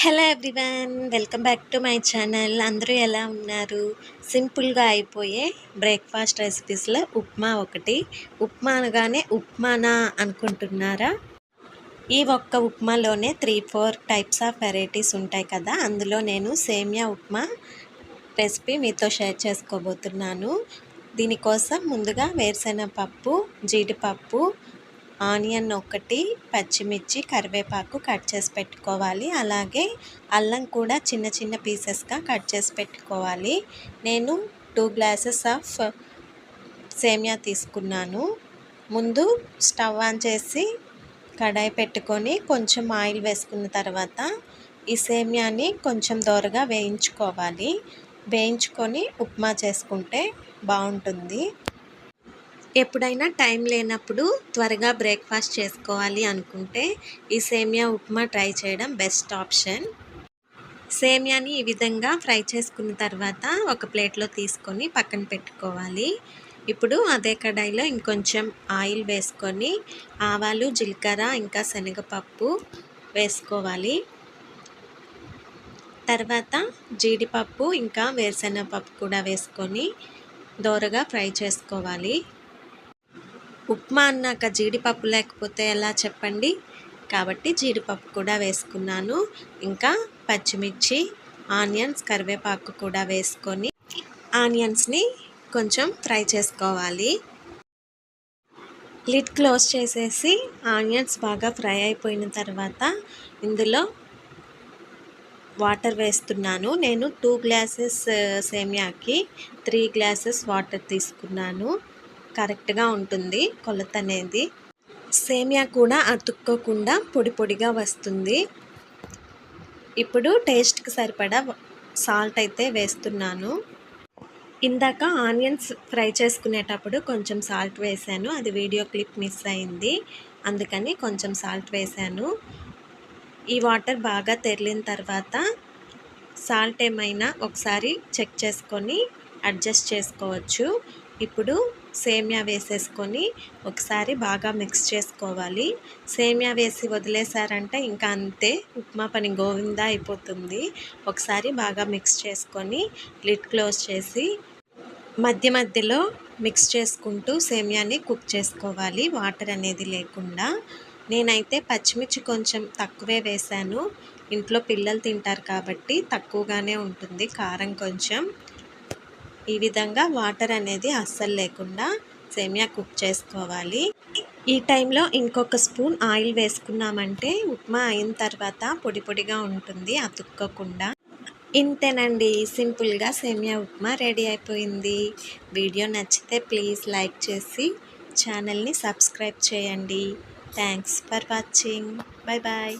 Hello everyone welcome back to my channel. అందరూ ఎలా ఉన్నారు? సింపుల్గా అయిపోయే బ్రేక్ఫాస్ట్ రెసిపీస్లో ఉప్మా ఒకటి. ఉప్మా అనగానే ఉప్మానా అనుకుంటున్నారా? ఈ ఒక్క ఉప్మాలోనే three four types of varieties ఉంటాయి కదా. అందులో నేను సేమియా ఉప్మా రెసిపీ మీతో షేర్ చేసుకోబోతున్నాను. దీనికోసం ముందుగా వేరుశెనగపప్పు జీడిపప్పు ఆనియన్ ఒకటి పచ్చిమిర్చి కరివేపాకు కట్ చేసి పెట్టుకోవాలి. అలాగే అల్లం కూడా చిన్న చిన్న పీసెస్గా కట్ చేసి పెట్టుకోవాలి. నేను టూ గ్లాసెస్ ఆఫ్ సేమియా తీసుకున్నాను. ముందు స్టవ్ ఆన్ చేసి కడాయి పెట్టుకొని కొంచెం ఆయిల్ వేసుకున్న తర్వాత ఈ సేమియాని కొంచెం దోరగా వేయించుకోవాలి. వేయించుకొని ఉప్మా చేసుకుంటే బాగుంటుంది. ఎప్పుడైనా టైం లేనప్పుడు త్వరగా బ్రేక్ఫాస్ట్ చేసుకోవాలి అనుకుంటే ఈ సేమియా ఉప్మా ట్రై చేయడం బెస్ట్ ఆప్షన్. సేమియాని ఈ విధంగా ఫ్రై చేసుకున్న తర్వాత ఒక ప్లేట్లో తీసుకొని పక్కన పెట్టుకోవాలి. ఇప్పుడు అదే కడాయిలో ఇంకొంచెం ఆయిల్ వేసుకొని ఆవాలు జీలకర్ర ఇంకా శనగపప్పు వేసుకోవాలి. తర్వాత జీడిపప్పు ఇంకా వేరుశెనగపప్పు కూడా వేసుకొని దోరగా ఫ్రై చేసుకోవాలి. ఉప్మా అన్నాక జీడిపప్పు లేకపోతే ఎలా చెప్పండి? కాబట్టి జీడిపప్పు కూడా వేసుకున్నాను. ఇంకా పచ్చిమిర్చి ఆనియన్స్ కరివేపాకు కూడా వేసుకొని ఆనియన్స్ని కొంచెం ఫ్రై చేసుకోవాలి. లిడ్ క్లోజ్ చేసేసి ఆనియన్స్ బాగా ఫ్రై అయిపోయిన తర్వాత ఇందులో వాటర్ వేస్తున్నాను. నేను టూ గ్లాసెస్ సేమియాకి త్రీ గ్లాసెస్ వాటర్ తీసుకున్నాను. కరెక్ట్గా ఉంటుంది కొలత అనేది సేమియా కూడా అతుక్కోకుండా పొడి పొడిగా వస్తుంది. ఇప్పుడు టేస్ట్కి సరిపడా సాల్ట్ అయితే వేస్తున్నాను. ఇందాక ఆనియన్స్ ఫ్రై చేసుకునేటప్పుడు కొంచెం సాల్ట్ వేసాను. అది వీడియో క్లిప్ మిస్ అయింది. అందుకని కొంచెం సాల్ట్ వేసాను. ఈ వాటర్ బాగా తెరిలిన తర్వాత సాల్ట్ ఏమైనా ఒకసారి చెక్ చేసుకొని అడ్జస్ట్ చేసుకోవచ్చు. ఇప్పుడు సేమియా వేసేసుకొని ఒకసారి బాగా మిక్స్ చేసుకోవాలి. సేమియా వేసి వదిలేసారంటే ఇంకా అంతే ఉప్మా పని గోవిందా అయిపోతుంది. ఒకసారి బాగా మిక్స్ చేసుకొని లిడ్ క్లోజ్ చేసి మధ్య మధ్యలో మిక్స్ చేసుకుంటూ సేమియాని కుక్ చేసుకోవాలి వాటర్ అనేది లేకుండా. నేనైతే పచ్చిమిర్చి కొంచెం తక్కువే వేశాను. ఇంట్లో పిల్లలు తింటారు కాబట్టి తక్కువగానే ఉంటుంది కారం కొంచెం. ఈ విధంగా వాటర్ అనేది అస్సలు లేకుండా సేమియా కుక్ చేసుకోవాలి. ఈ టైంలో ఇంకొక స్పూన్ ఆయిల్ వేసుకున్నామంటే ఉప్మా అయిన తర్వాత పొడి పొడిగా ఉంటుంది అతుక్కోకుండా. ఇంతేనండి సింపుల్గా సేమియా ఉప్మా రెడీ అయిపోయింది. వీడియో నచ్చితే ప్లీజ్ లైక్ చేసి ఛానల్ని సబ్స్క్రైబ్ చేయండి. Thanks for watching. Bye bye.